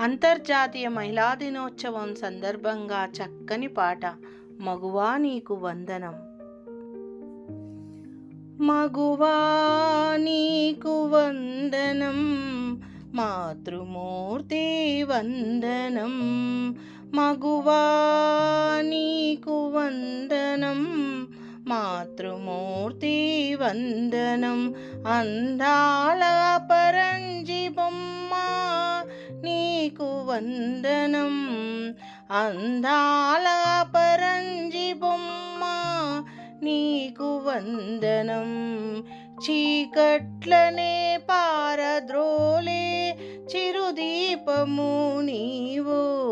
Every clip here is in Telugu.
అంతర్జాతీయ మహిళా దినోత్సవం సందర్భంగా చక్కని పాట మగువా నీకు వందనం మగువా నీకు వందనం మాతృమూర్తి వందనం. మగువా నీకు వందనం మాతృమూర్తి వందనం. అందాల వందనం. అందాల పరంజి బొమ్మ నీకు వందనం. చీకట్లనే పారద్రోలే చిరుదీపము నీవు.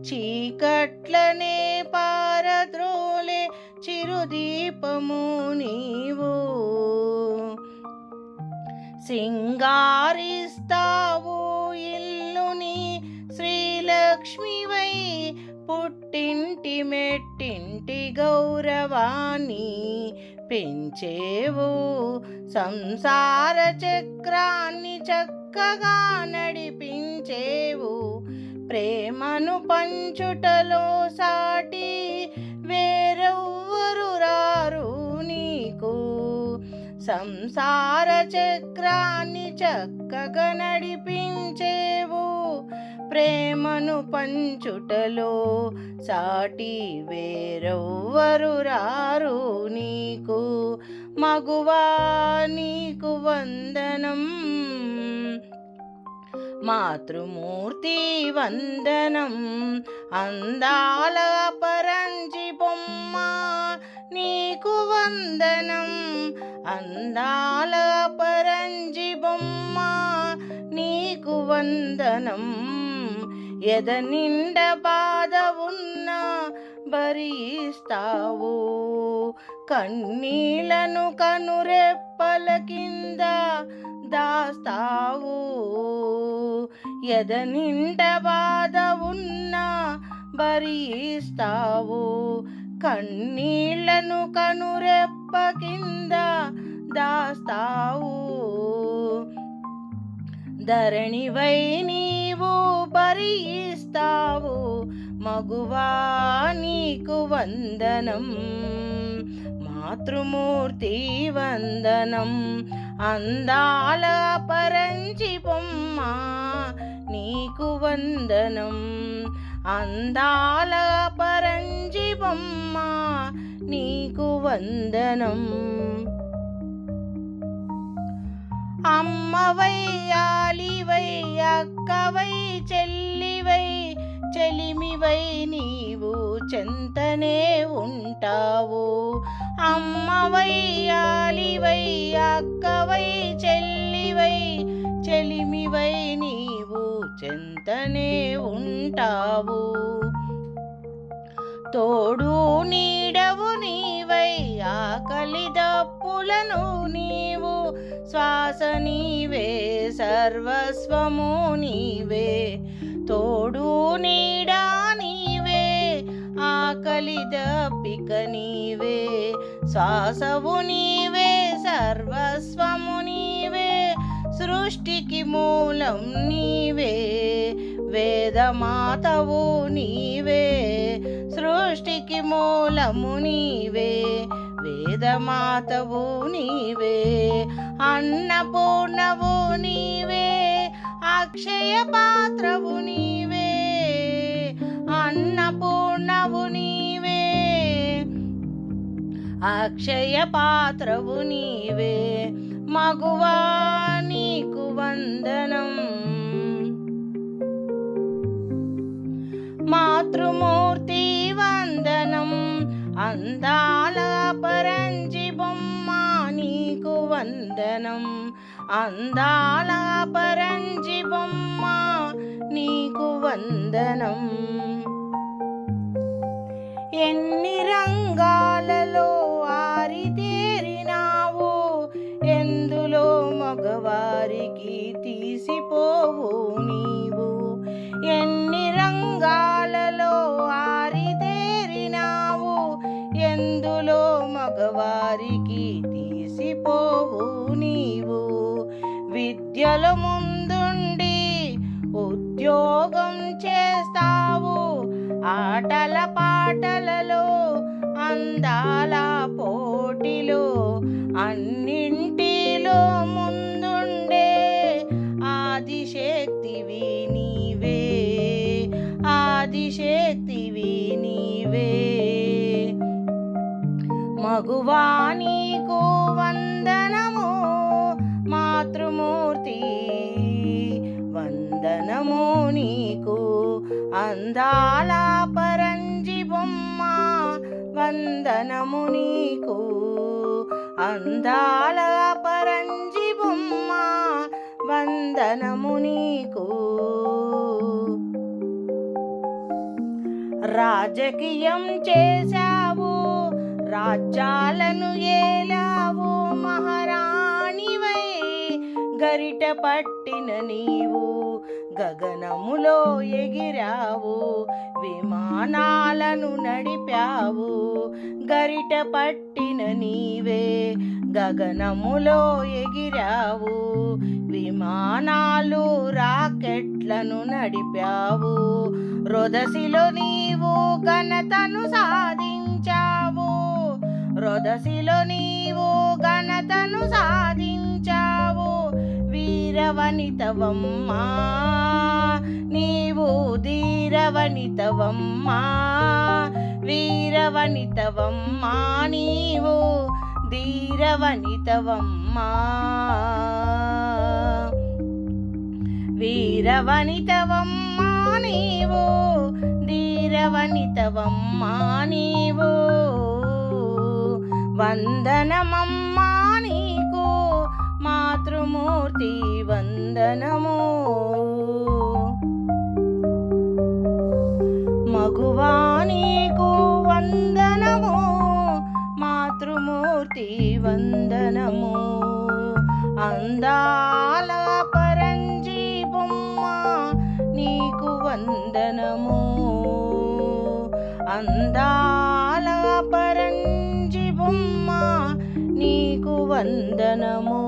చీకట్లనే పారద్రోలే చిరుదీపము నీవు. సింగారిస్తావు ఇల్ లక్ష్మివై పుట్టింటి మెట్టింటి గౌరవాన్ని పెంచేవు. సంసార చక్రాన్ని చక్కగా నడిపించేవు. ప్రేమను పంచుటలో సాటి వేరెవ్వరు రారు నీకు. సంసార చక్రాన్ని చక్కగా నడిపించేవు. ప్రేమను పంచుటలో సాటి వేరెవ్వరు రారు నీకు. మగువా నీకు వందనం. మాతృమూర్తి వందనం. అందాల పరంజి బొమ్మ నీకు వందనం. అందాల పరంజి బొమ్మ నీకు వందనం. ఎద నిండ బాధ ఉన్నా భరిస్తావు. కన్నీళ్ళను కనురెప్పల కింద దాస్తావు. ఎద నిండ బాధ ఉన్నా భరిస్తావు. కన్నీళ్ళను కనురెప్ప కింద దాస్తావు. ధరణివై నీవు భరిస్తావు. మగువా నీకు వందనం. మాతృమూర్తి వందనం. అందాల పరంచి బొమ్మ నీకు వందనం. అందాల పరంజి దేవమ్మా నీకు వందనం. అమ్మవై ఆలివై అక్కవై చెల్లివై చెలిమివై నీవు చెంతనే ఉంటావు. అమ్మవై ఆలివై అక్కవై చెల్లివై చెలిమివై నీవు చెంతనే ఉంటావు. తోడు నీడవు నీవై ఆకలి దప్పులను నీవు. శ్వాస నీవే సర్వస్వము నీవే. తోడు నీడా నీవే ఆకలి దప్పిక నీవే. శ్వాసవు నీవే సర్వస్వము నీవే. సృష్టికి మూలం నీవే. వేదమాతవు నీవే. సృష్టికి మూలము నీవే వేదమాతవు నీవే అన్నపూర్ణవు నీవే అక్షయ పాత్రవు నీవే అన్నపూర్ణవు నీవే అక్షయ పాత్రవు నీవే మగువా నీకు వందనం. మాతృమూర్తి అందాల పరంజి బొమ్మ నీకు వందనం. అందాల పరంజి బొమ్మ నీకు వందనం. ఎన్ని రంగాలలో ఆరితేరినావు ఎందులో మగవారికి తీసిపోవు నీవు. ఎన్ని రంగాలలో ఆ వారికి తీసిపోవు నీవు. విద్యల ముందుండి ఉద్యోగం చేస్తావు. ఆటల పాటలలో అందాల పోటీలో అన్నింటి మగువా నీకు వందనము మాతృమూర్తి. వందనము నీకు అందాల పరంజి బొమ్మ. వందనము నీకు అందాల పరంజి బొమ్మ. వందనము నీకు రాజకీయం చేశా రాజ్యాలను ఏలావు మహారాణివై గరిట పట్టిన నీవు గగనములో ఎగిరావు విమానాలను నడిపావు గరిట పట్టిన నీవే గగనములో ఎగిరావు విమానాలు రాకెట్లను నడిపావు రొదసిలో నీవు ఘనతను సాధించావు. దశలో నీవు ఘనతను సాధించావు. వీరవనితవమ్మా నీవు ధీరవనితవమ్మా వీరవనితవమ్మా నీవు ధీరవనితవమ్మా. వీరవనితవమ్మా నీవు ధీరవనితవమ్మా నీవు వందనమమ్మా నీకు మాతృమూర్తి వందనము. మగువా నీకు వందనము మాతృమూర్తి వందనము. అందాల పరంజి బొమ్మ నీకు వందనము. అందాల పరంజీ అమ్మా నీకు వందనము.